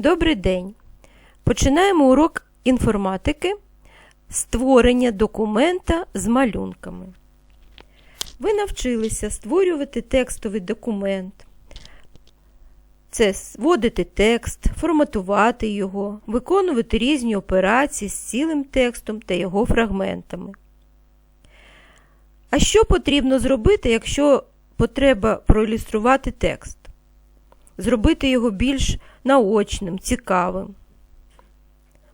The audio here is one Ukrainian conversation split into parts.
Добрий день! Починаємо урок інформатики створення документа з малюнками. Ви навчилися створювати текстовий документ. Це вводити текст, форматувати його, виконувати різні операції з цілим текстом та його фрагментами. А що потрібно зробити, якщо потреба проілюструвати текст? Зробити його більш наочним, цікавим.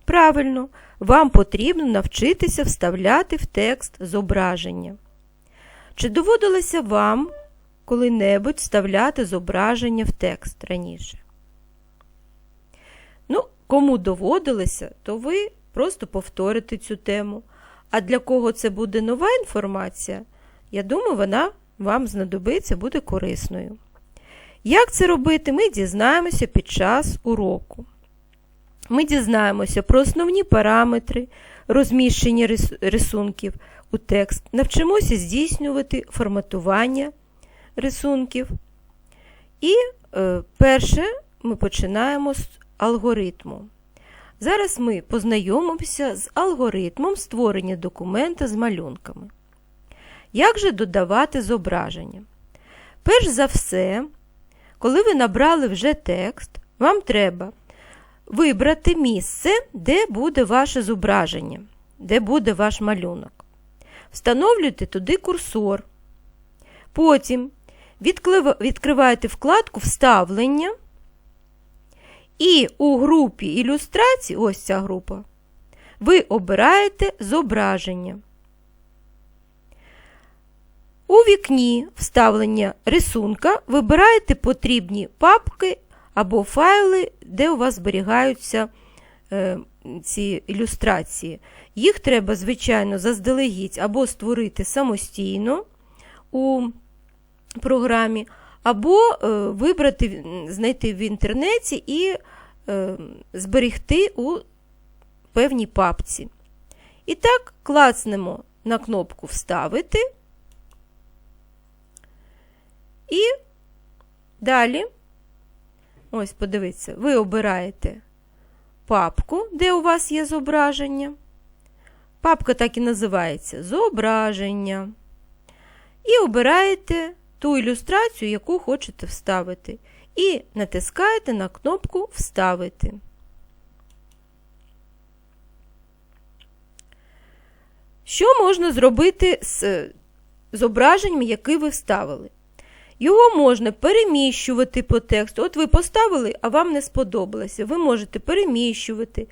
Правильно, вам потрібно навчитися вставляти в текст зображення. Чи доводилося вам коли-небудь вставляти зображення в текст раніше? Ну, кому доводилося, то ви просто повторите цю тему. А для кого це буде нова інформація, я думаю, вона вам знадобиться, буде корисною. Як це робити, ми дізнаємося під час уроку. Ми дізнаємося про основні параметри розміщення рисунків у текст, навчимося здійснювати форматування рисунків. І е, перше ми починаємо з алгоритму. Зараз ми познайомимося з алгоритмом створення документа з малюнками. Як же додавати зображення? Перш за все, коли ви набрали вже текст, вам треба вибрати місце, де буде ваше зображення, де буде ваш малюнок. Встановлюйте туди курсор. Потім відкриваєте вкладку Вставлення. І у групі ілюстрацій, ось ця група, ви обираєте зображення. У вікні вставлення рисунка вибираєте потрібні папки або файли, де у вас зберігаються е, ці ілюстрації. Їх треба, звичайно, заздалегідь або створити самостійно у програмі, або е, вибрати, знайти в інтернеті і е, зберегти у певній папці. І так, клацнемо на кнопку Вставити. І далі, ось, подивіться, ви обираєте папку, де у вас є зображення. Папка так і називається Зображення. І обираєте ту ілюстрацію, яку хочете вставити. І натискаєте на кнопку Вставити. Що можна зробити з зображенням, які ви вставили? Його можна переміщувати по тексту. От ви поставили, а вам не сподобалося. Ви можете переміщувати,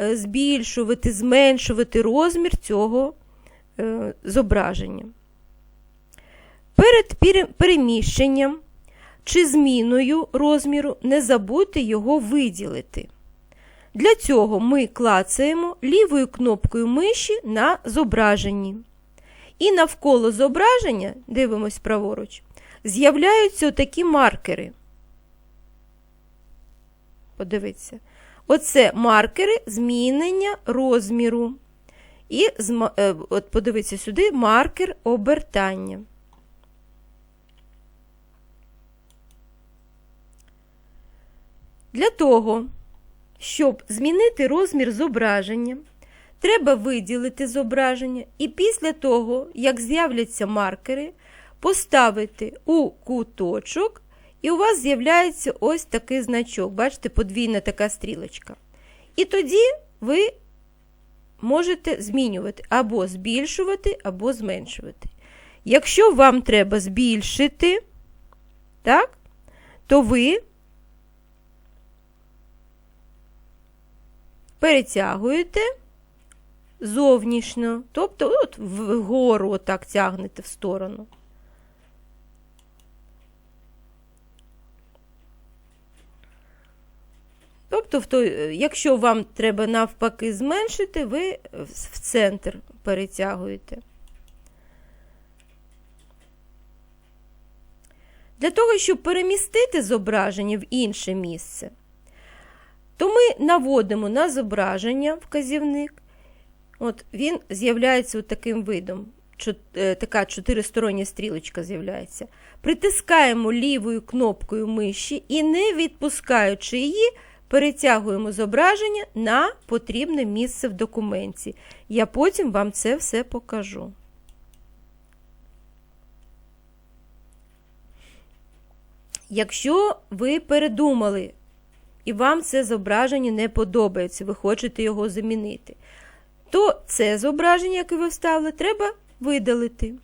е, збільшувати, зменшувати розмір цього е, зображення. Перед переміщенням чи зміною розміру не забудьте його виділити. Для цього ми клацаємо лівою кнопкою миші на зображенні. І навколо зображення, дивимось праворуч, з'являються такі маркери. Подивіться. Оце маркери змінення розміру. І е, от подивіться сюди маркер обертання. Для того, щоб змінити розмір зображення, треба виділити зображення, і після того, як з'являться маркери, поставити у куточок, і у вас з'являється ось такий значок. Бачите, подвійна така стрілочка. І тоді ви можете змінювати або збільшувати, або зменшувати. Якщо вам треба збільшити, так, то ви перетягуєте зовнішньо, тобто от вгору отак тягнете в сторону. Тобто, якщо вам треба навпаки зменшити, ви в центр перетягуєте. Для того, щоб перемістити зображення в інше місце, то ми наводимо на зображення вказівник. От Він з'являється таким видом. Е, така чотиристороння стрілочка з'являється. Притискаємо лівою кнопкою миші і, не відпускаючи її, перетягуємо зображення на потрібне місце в документі. Я потім вам це все покажу. Якщо ви передумали і вам це зображення не подобається, ви хочете його замінити, то це зображення, яке ви вставили, треба видалити.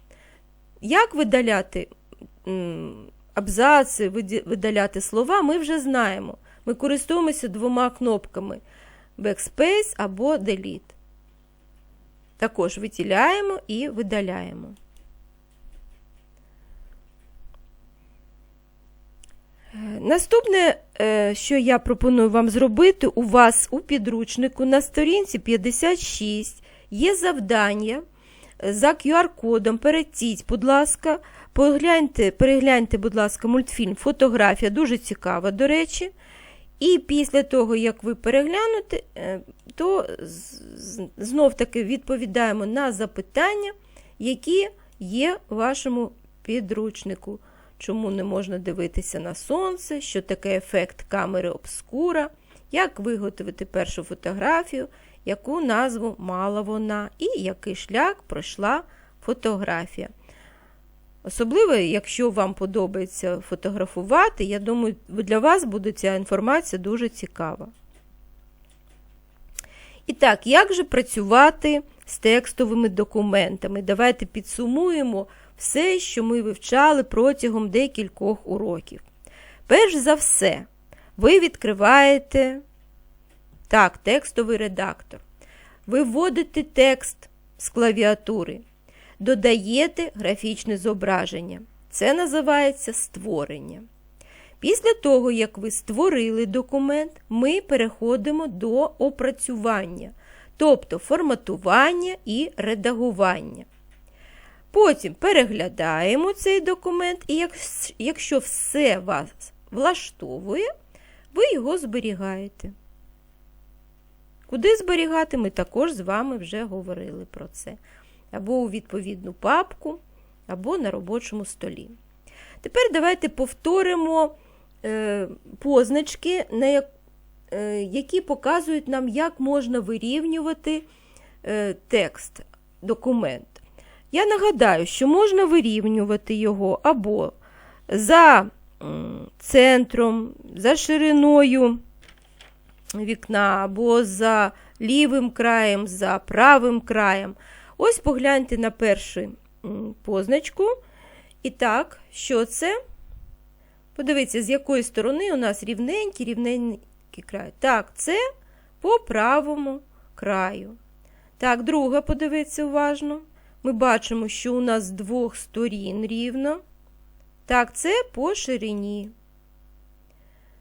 Як видаляти абзаци, видаляти слова, ми вже знаємо. Ми користуємося двома кнопками Backspace або Delete. Також виділяємо і видаляємо. Наступне, е, що я пропоную вам зробити, у вас у підручнику на сторінці 56 є завдання за QR-кодом. Перетіть, будь ласка, погляньте, перегляньте, будь ласка, мультфільм, фотографія, дуже цікава, до речі. І після того, як ви переглянете, е, то знов-таки відповідаємо на запитання, які є в вашому підручнику. Чому не можна дивитися на сонце, що таке ефект камери обскура, як виготовити першу фотографію, яку назву мала вона, і який шлях пройшла фотографія. Особливо, якщо вам подобається фотографувати, я думаю, для вас буде ця інформація дуже цікава. І так, як же працювати з текстовими документами? Давайте підсумуємо все, що ми вивчали протягом декількох уроків. Перш за все, ви відкриваєте так, текстовий редактор. Ви вводите текст з клавіатури, додаєте графічне зображення. Це називається створення. Після того, як ви створили документ, ми переходимо до опрацювання, тобто форматування і редагування. Потім переглядаємо цей документ, і якщо все вас влаштовує, ви його зберігаєте. Куди зберігати, ми також з вами вже говорили про це. Або у відповідну папку, або на робочому столі. Тепер давайте повторимо е, позначки, е, які показують нам, як можна вирівнювати е, текст, документ. Я нагадаю, що можна вирівнювати його або за центром, за шириною вікна, або за лівим краєм, за правим краєм. Ось погляньте на першу позначку. І так, що це? Подивіться, з якої сторони у нас рівненький, рівненький край. Так, це по правому краю. Так, друга, подивіться уважно ми бачимо, що у нас з двох сторін рівно. Так, це по ширині.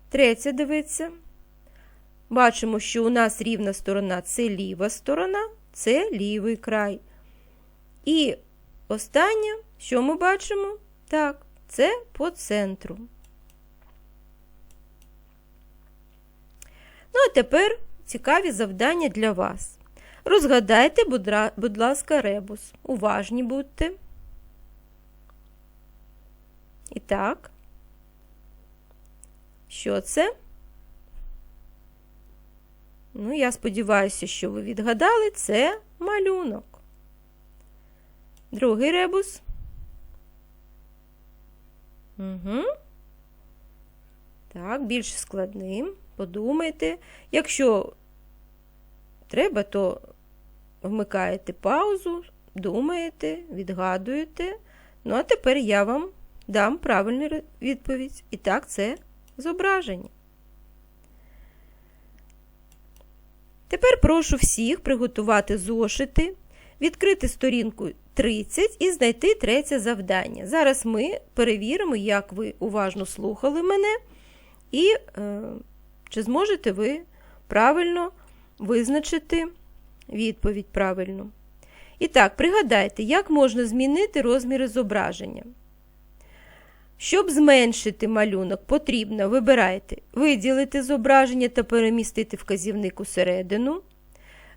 Третє дивиться. Бачимо, що у нас рівна сторона це ліва сторона, це лівий край. І останнє, що ми бачимо? Так, це по центру. Ну, а тепер цікаві завдання для вас. Розгадайте, будь ласка, ребус. Уважні будьте. І так, що це? Ну, я сподіваюся, що ви відгадали це малюнок. Другий ребус. Угу. Так, більш складним. Подумайте. Якщо треба, то вмикаєте паузу, думаєте, відгадуєте. Ну, а тепер я вам дам правильну відповідь. І так, це зображення. Тепер прошу всіх приготувати зошити, відкрити сторінку 30 і знайти третє завдання. Зараз ми перевіримо, як ви уважно слухали мене, і е, чи зможете ви правильно визначити відповідь правильну. І так, пригадайте, як можна змінити розміри зображення. Щоб зменшити малюнок, потрібно вибирайте виділити зображення та перемістити вказівник усередину,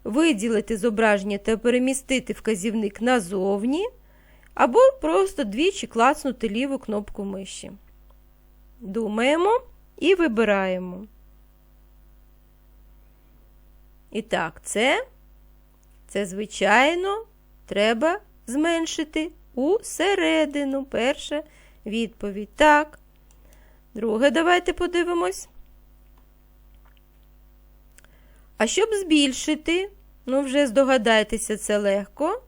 виділити зображення та перемістити вказівник назовні, або просто двічі клацнути ліву кнопку миші. Думаємо і вибираємо. І так, це, це, звичайно, треба зменшити у середину. Відповідь. Так. Друге, давайте подивимось. А щоб збільшити, ну, вже здогадайтеся, це легко.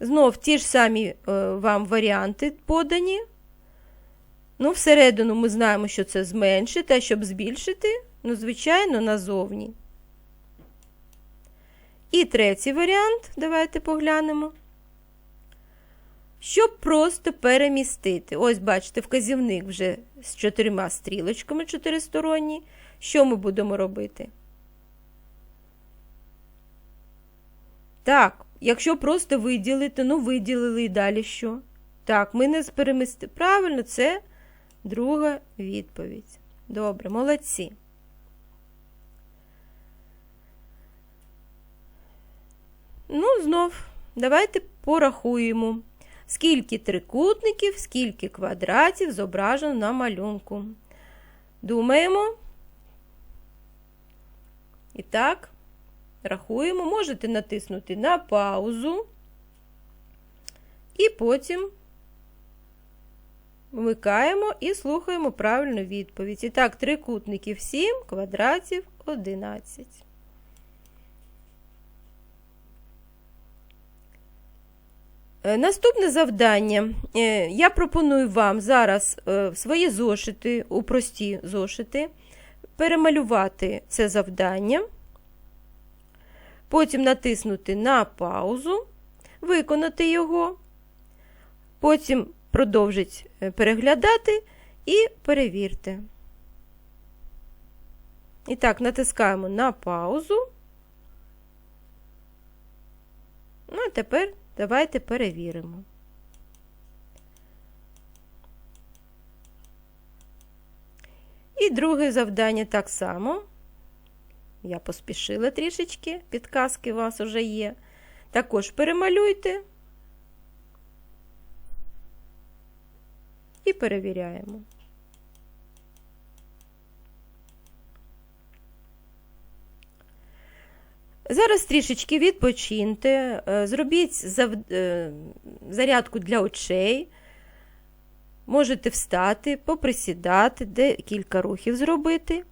Знов ті ж самі е, вам варіанти подані. Ну, всередину ми знаємо, що це зменшити, а щоб збільшити, ну, звичайно, назовні. І третій варіант, давайте поглянемо. Щоб просто перемістити. Ось, бачите, вказівник вже з чотирма стрілочками чотиристоронні. Що ми будемо робити? Так, якщо просто виділити, ну виділили і далі що? Так, ми не перемістили. Правильно, це друга відповідь. Добре, молодці. Ну, знов, давайте порахуємо, скільки трикутників, скільки квадратів зображено на малюнку. Думаємо. І так, рахуємо, можете натиснути на паузу і потім вмикаємо і слухаємо правильну відповідь. І так, трикутників 7, квадратів 11. Наступне завдання. Е, Я пропоную вам зараз е, свої зошити, у прості зошити, перемалювати це завдання, потім натиснути на паузу, виконати його, потім продовжить переглядати і перевірте. І так, натискаємо на паузу. Ну, а тепер давайте перевіримо. І друге завдання так само. Я поспішила трішечки, підказки у вас вже є. Також перемалюйте і перевіряємо. Зараз трішечки відпочиньте, е, зробіть е, зарядку для очей, можете встати, поприсідати, декілька рухів зробити.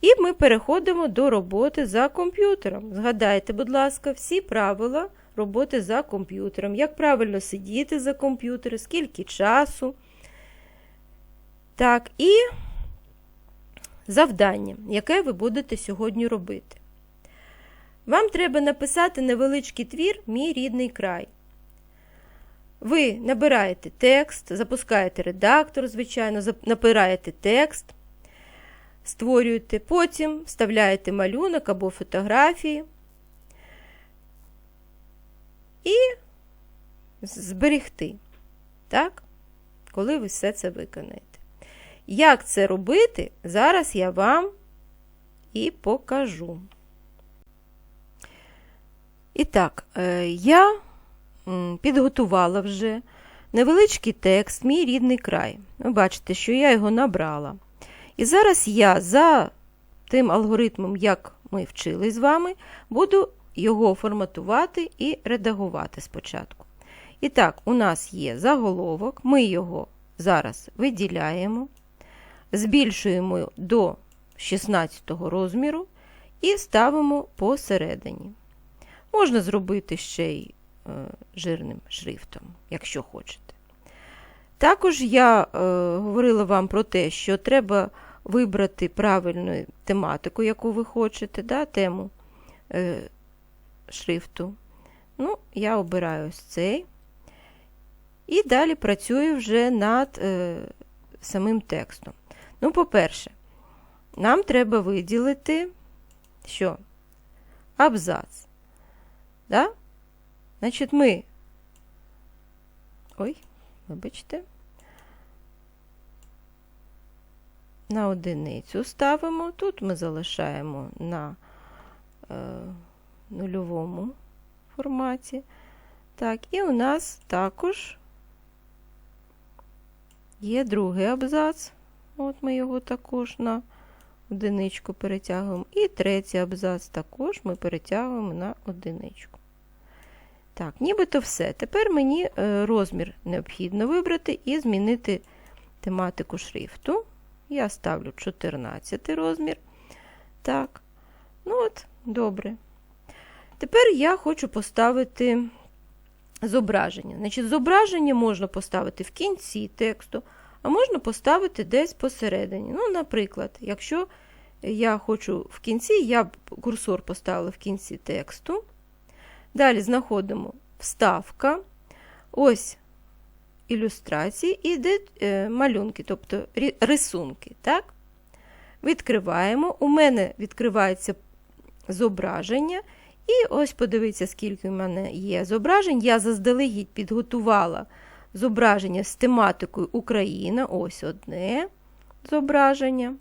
І ми переходимо до роботи за комп'ютером. Згадайте, будь ласка, всі правила роботи за комп'ютером, як правильно сидіти за комп'ютером, скільки часу. Так, і завдання, яке ви будете сьогодні робити. Вам треба написати невеличкий твір Мій рідний край. Ви набираєте текст, запускаєте редактор, звичайно, набираєте текст, створюєте, потім вставляєте малюнок або фотографії і зберегти, так? коли ви все це виконаєте. Як це робити, зараз я вам і покажу. І так, е, я підготувала вже невеличкий текст, мій рідний край. Ви бачите, що я його набрала. І зараз я за тим алгоритмом, як ми вчили з вами, буду його форматувати і редагувати спочатку. І так, у нас є заголовок, ми його зараз виділяємо, збільшуємо до 16 розміру і ставимо посередині. Можна зробити ще й е, жирним шрифтом, якщо хочете. Також я е, говорила вам про те, що треба вибрати правильну тематику, яку ви хочете, да, тему е, шрифту. Ну, Я обираю ось цей. І далі працюю вже над е, самим текстом. Ну, по-перше, нам треба виділити що? Абзац. Да? Значить, ми. Ой, вибачте. На одиницю ставимо. Тут ми залишаємо на е, нульовому форматі. Так, і у нас також є другий абзац. От ми його також на одиничку перетягуємо. І третій абзац також ми перетягуємо на одиничку. Так, нібито все. Тепер мені е, розмір необхідно вибрати і змінити тематику шрифту. Я ставлю 14 розмір. Так, ну от, добре. Тепер я хочу поставити зображення. Значить, зображення можна поставити в кінці тексту, а можна поставити десь посередині. Ну, наприклад, якщо я хочу в кінці, я б курсор поставила в кінці тексту. Далі знаходимо вставка. Ось ілюстрації і де е, малюнки, тобто рисунки. Так? Відкриваємо. У мене відкривається зображення. І ось подивіться, скільки в мене є зображень. Я заздалегідь підготувала зображення з тематикою Україна. Ось одне зображення.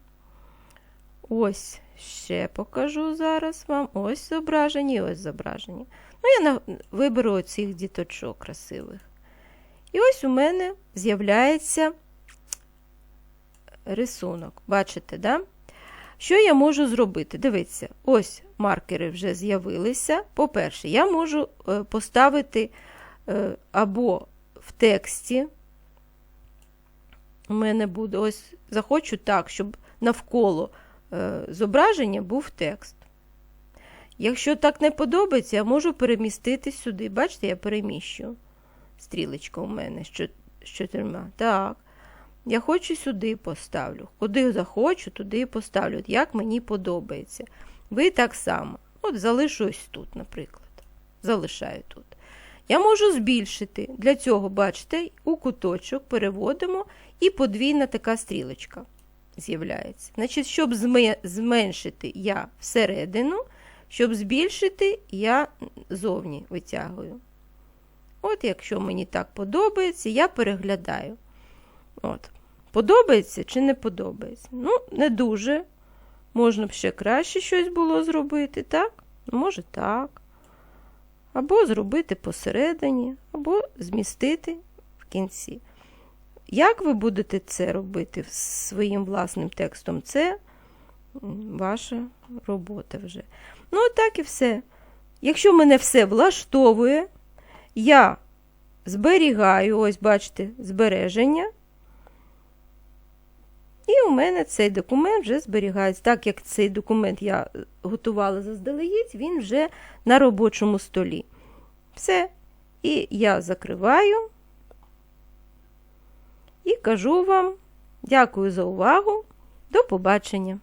Ось ще покажу зараз вам. Ось зображення ось зображення. Ну, я виберу оцих діточок красивих. І ось у мене з'являється рисунок. Бачите, да? Що я можу зробити? Дивіться, ось маркери вже з'явилися. По-перше, я можу е, поставити е, або в тексті. У мене буде ось захочу так, щоб навколо е, зображення був текст. Якщо так не подобається, я можу перемістити сюди. Бачите, я переміщу. Стрілечка у мене з чо- з чотирма. Так. Я хочу сюди поставлю. Куди захочу, туди поставлю. Як мені подобається. Ви так само. От залишу ось тут, наприклад. Залишаю тут. Я можу збільшити. Для цього, бачите, у куточок переводимо і подвійна така стрілочка з'являється. Значить, щоб зменшити я всередину, щоб збільшити, я зовні витягую. От, якщо мені так подобається, я переглядаю. От. Подобається чи не подобається? Ну, не дуже. Можна б ще краще щось було зробити, так? Може так. Або зробити посередині, або змістити в кінці. Як ви будете це робити своїм власним текстом? Це ваша робота вже. Ну, так і все. Якщо мене все влаштовує, я зберігаю, ось бачите, збереження. І у мене цей документ вже зберігається. Так як цей документ я готувала заздалегідь, він вже на робочому столі. Все. І я закриваю і кажу вам дякую за увагу. До побачення!